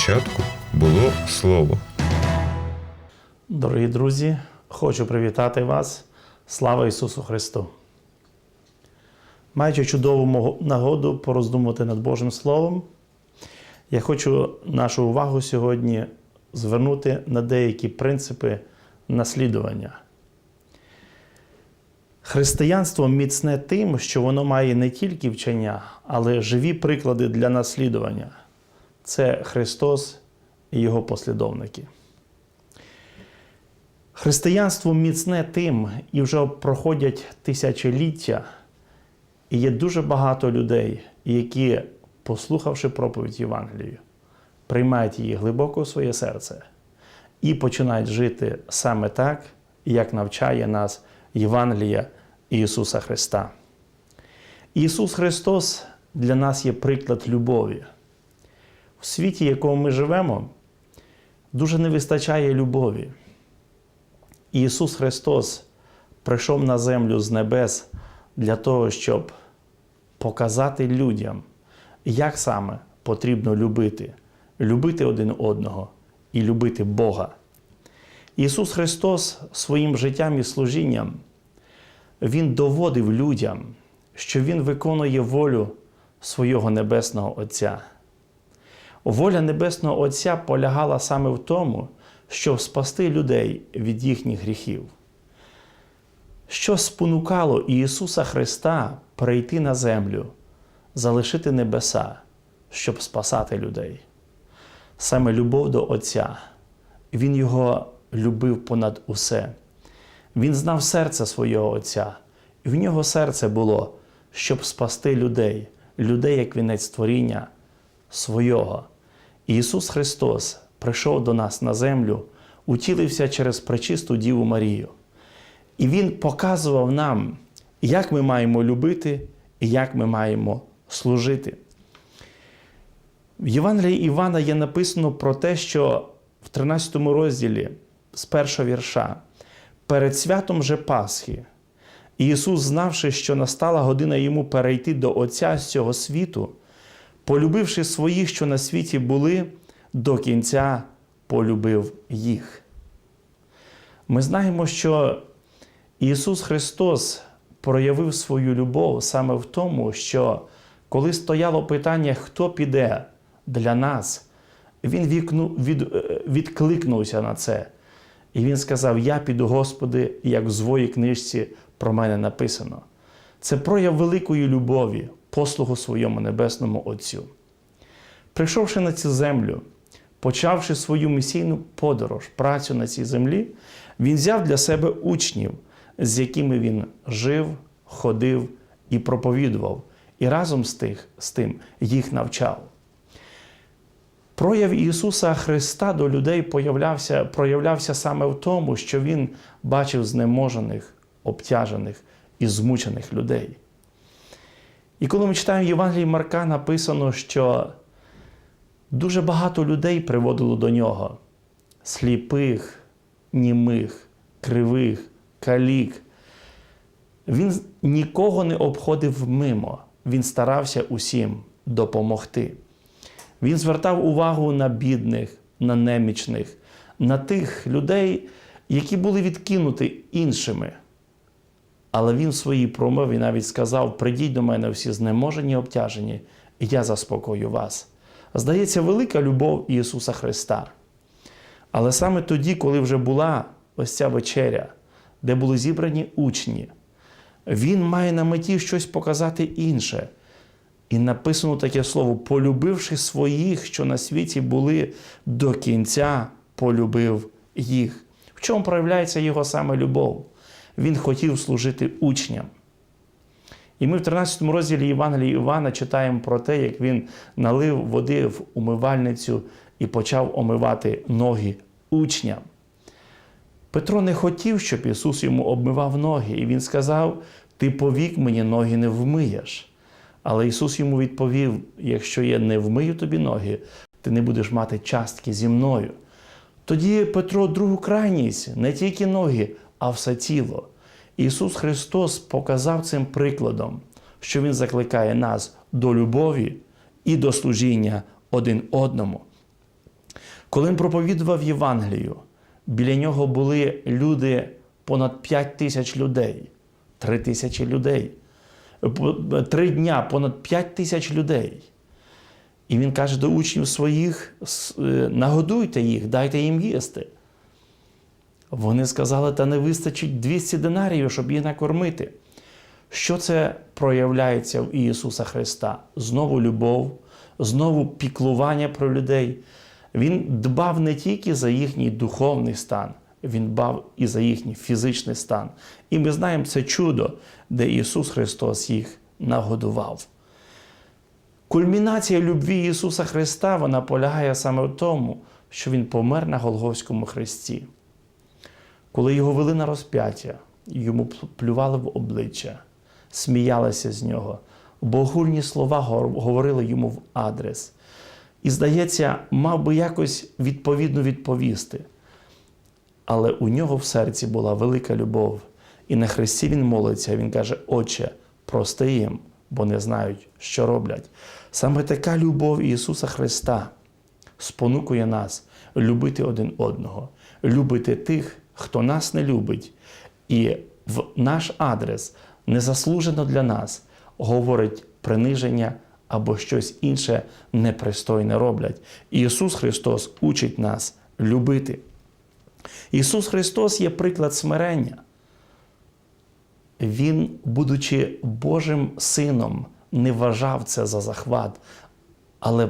початку було слово. Дорогі друзі, хочу привітати вас. Слава Ісусу Христу! Маючи чудову нагоду пороздумувати над Божим Словом, я хочу нашу увагу сьогодні звернути на деякі принципи наслідування. Християнство міцне тим, що воно має не тільки вчення, але живі приклади для наслідування. Це Христос і Його послідовники. Християнство міцне тим, і вже проходять тисячоліття, і є дуже багато людей, які, послухавши проповідь Євангелію, приймають її глибоко в своє серце і починають жити саме так, як навчає нас Євангелія Ісуса Христа. Ісус Христос для нас є приклад любові. В світі, в якому ми живемо, дуже не вистачає любові. Ісус Христос прийшов на землю з небес для того, щоб показати людям, як саме потрібно любити, любити один одного і любити Бога. Ісус Христос своїм життям і служінням Він доводив людям, що Він виконує волю свого Небесного Отця. Воля Небесного Отця полягала саме в тому, щоб спасти людей від їхніх гріхів. Що спонукало Ісуса Христа прийти на землю, залишити небеса, щоб спасати людей? Саме любов до Отця. Він його любив понад усе. Він знав серце свого Отця, і в нього серце було, щоб спасти людей, людей як вінець творіння свого. Ісус Христос прийшов до нас на землю, утілився через пречисту Діву Марію. І Він показував нам, як ми маємо любити і як ми маємо служити. В Євангелії Івана є написано про те, що в 13 розділі з першого вірша, перед святом же Пасхи, Ісус, знавши, що настала година йому перейти до Отця з цього світу, полюбивши своїх, що на світі були, до кінця полюбив їх. Ми знаємо, що Ісус Христос проявив свою любов саме в тому, що коли стояло питання, хто піде для нас, Він е, відкликнувся на це. І Він сказав: Я піду, Господи, як в своїй книжці про мене написано. Це прояв великої любові, послугу своєму небесному Отцю. Прийшовши на цю землю, почавши свою місійну подорож, працю на цій землі, він взяв для себе учнів, з якими він жив, ходив і проповідував, і разом з, тих, з тим їх навчав. Прояв Ісуса Христа до людей проявлявся, проявлявся саме в тому, що Він бачив знеможених, обтяжених і змучених людей. І коли ми читаємо Євангелії Марка, написано, що дуже багато людей приводило до нього сліпих, німих, кривих, калік. Він нікого не обходив мимо, він старався усім допомогти. Він звертав увагу на бідних, на немічних, на тих людей, які були відкинуті іншими. Але він в своїй промові навіть сказав: прийдіть до мене всі знеможені, обтяжені, і я заспокою вас. Здається, велика любов Ісуса Христа. Але саме тоді, коли вже була ось ця вечеря, де були зібрані учні, Він має на меті щось показати інше. І написано таке слово: полюбивши своїх, що на світі були до кінця, полюбив їх. В чому проявляється його саме любов? Він хотів служити учням. І ми в 13 розділі Євангелії Івана читаємо про те, як він налив води в умивальницю і почав омивати ноги учням. Петро не хотів, щоб Ісус йому обмивав ноги, і Він сказав: Ти повік мені ноги не вмиєш. Але Ісус йому відповів: якщо я не вмию тобі ноги, ти не будеш мати частки зі мною. Тоді Петро другу крайність, не тільки ноги, а все тіло. Ісус Христос показав цим прикладом, що Він закликає нас до любові і до служіння один одному. Коли він проповідував Євангелію, біля нього були люди, понад 5 тисяч людей, 3 тисячі людей. Три дня понад 5 тисяч людей. І він каже до учнів своїх: е, нагодуйте їх, дайте їм їсти. Вони сказали, та не вистачить 200 динарів, щоб їх накормити. Що це проявляється в Ісуса Христа? Знову любов, знову піклування про людей. Він дбав не тільки за їхній духовний стан, він дбав і за їхній фізичний стан. І ми знаємо це чудо, де Ісус Христос їх нагодував. Кульмінація любві Ісуса Христа вона полягає саме в тому, що Він помер на Голгофському хресті. Коли його вели на розп'яття, йому плювали в обличчя, сміялися з нього, богульні слова говорили йому в адрес. І, здається, мав би якось відповідно відповісти. Але у нього в серці була велика любов. І на хресті він молиться, він каже: Отче, прости їм, бо не знають, що роблять. Саме така любов Ісуса Христа спонукує нас любити один одного, любити тих, хто нас не любить, і в наш адрес незаслужено для нас говорить приниження або щось інше непристойне роблять. Ісус Христос учить нас любити. Ісус Христос є приклад смирення. Він, будучи Божим Сином, не вважав це за захват, але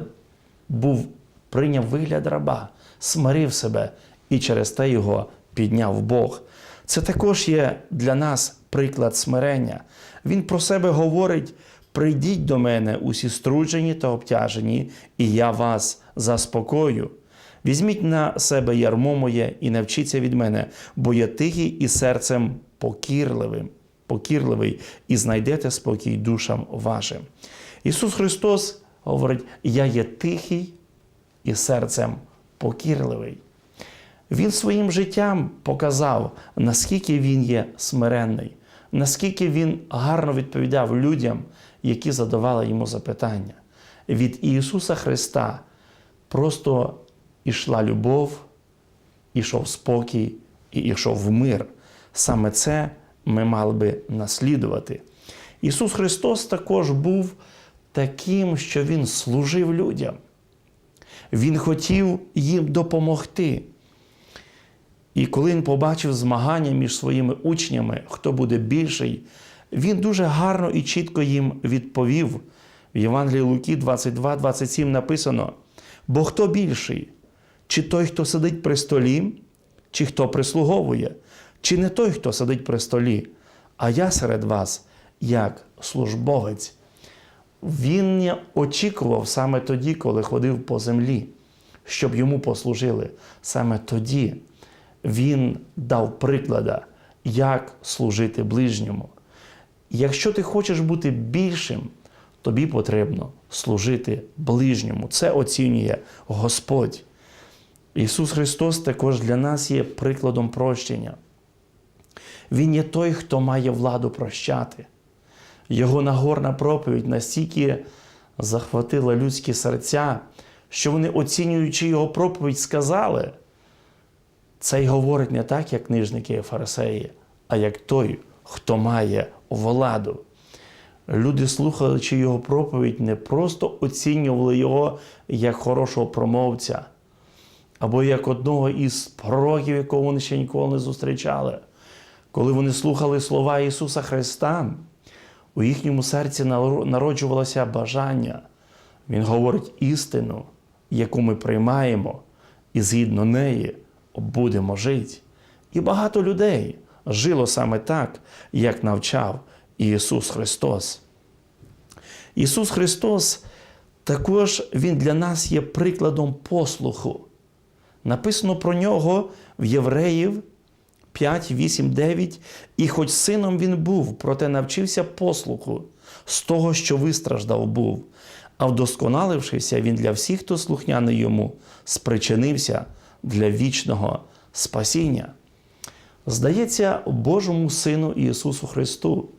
був, прийняв вигляд раба, смирив себе і через те його підняв Бог. Це також є для нас приклад смирення. Він про себе говорить: прийдіть до мене усі струджені та обтяжені, і я вас заспокою. Візьміть на себе ярмо моє і навчіться від мене, бо я тихий і серцем покірливим, покірливий, і знайдете спокій душам вашим. Ісус Христос говорить: Я є тихий і серцем покірливий. Він своїм життям показав, наскільки він є смиренний, наскільки він гарно відповідав людям, які задавали йому запитання. Від Ісуса Христа просто ішла любов, ішов спокій і ішов мир. Саме це ми мали би наслідувати. Ісус Христос також був таким, що Він служив людям. Він хотів їм допомогти. І коли він побачив змагання між своїми учнями, хто буде більший, він дуже гарно і чітко їм відповів. В Євангелії Луки 22, 27 написано: бо хто більший? Чи той, хто сидить при столі, чи хто прислуговує, чи не той, хто сидить при столі, а я серед вас як службовець. Він очікував саме тоді, коли ходив по землі, щоб йому послужили. Саме тоді він дав приклада, як служити ближньому. Якщо ти хочеш бути більшим, тобі потрібно служити ближньому. Це оцінює Господь. Ісус Христос також для нас є прикладом прощення. Він є той, хто має владу прощати. Його нагорна проповідь настільки захватила людські серця, що вони, оцінюючи його проповідь, сказали: цей говорить не так, як книжники і фарисеї, а як той, хто має владу. Люди, слухаючи його проповідь, не просто оцінювали його як хорошого промовця, або як одного із пророків, якого вони ще ніколи не зустрічали. Коли вони слухали слова Ісуса Христа, у їхньому серці народжувалося бажання. Він говорить істину, яку ми приймаємо, і згідно неї будемо жити. І багато людей жило саме так, як навчав Ісус Христос. Ісус Христос також Він для нас є прикладом послуху. Написано про нього в Євреїв 5, 8, 9. І хоч сином він був, проте навчився послуху з того, що вистраждав був, а вдосконалившися він для всіх, хто слухняний йому, спричинився для вічного спасіння. Здається, Божому Сину Ісусу Христу.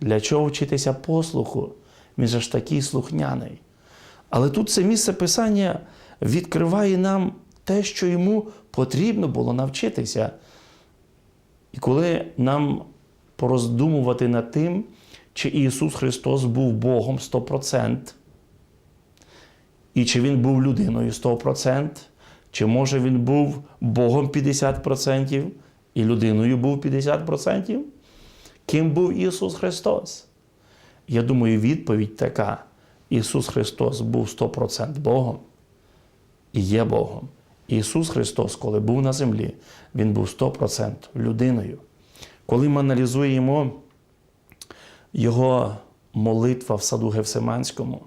Для чого вчитися послуху? Він же ж такий слухняний. Але тут це місце Писання відкриває нам те, що йому потрібно було навчитися. І коли нам пороздумувати над тим, чи Ісус Христос був Богом 100%, і чи Він був людиною 100%, чи може Він був Богом 50% і людиною був 50%, ким був Ісус Христос? Я думаю, відповідь така: Ісус Христос був 100% Богом і є Богом. Ісус Христос, коли був на землі, Він був 100% людиною. Коли ми аналізуємо Його молитва в саду Гевсиманському,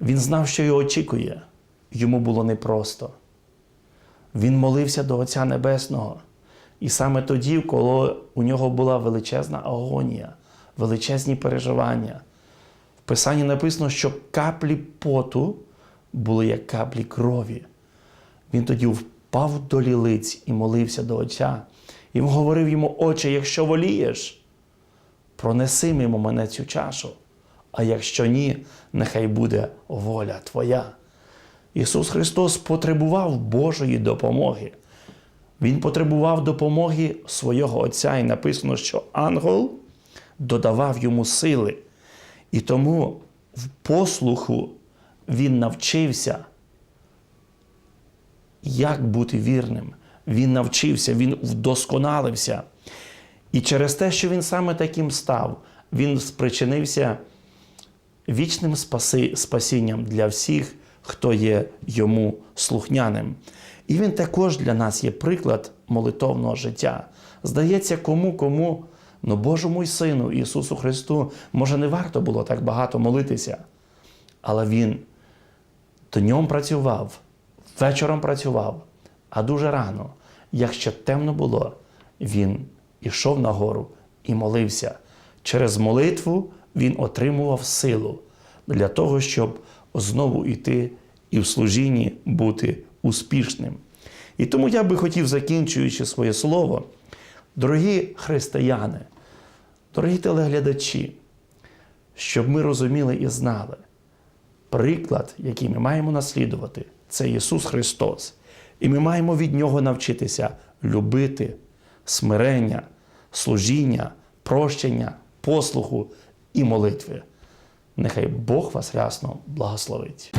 він знав, що його очікує. Йому було непросто. Він молився до Отця Небесного. І саме тоді, коли у нього була величезна агонія, величезні переживання, в Писанні написано, що каплі поту були як каплі крові. Він тоді впав до лілиць і молився до Отця. І говорив йому, Отче, якщо волієш, пронеси мимо мене цю чашу, а якщо ні, нехай буде воля Твоя. Ісус Христос потребував Божої допомоги. Він потребував допомоги свого Отця, і написано, що ангел додавав йому сили. І тому в послуху він навчився, як бути вірним. Він навчився, він вдосконалився. І через те, що він саме таким став, він спричинився вічним спаси, спасінням для всіх, хто є йому слухняним. І він також для нас є приклад молитовного життя. Здається, кому, кому, ну Божому й Сину Ісусу Христу, може, не варто було так багато молитися, але Він днем працював, вечором працював, а дуже рано, як ще темно було, він ішов на гору і молився. Через молитву він отримував силу для того, щоб знову йти і в служінні бути успішним. І тому я би хотів, закінчуючи своє слово, дорогі християни, дорогі телеглядачі, щоб ми розуміли і знали, приклад, який ми маємо наслідувати, це Ісус Христос. І ми маємо від Нього навчитися любити смирення, служіння, прощення, послуху і молитви. Нехай Бог вас рясно благословить.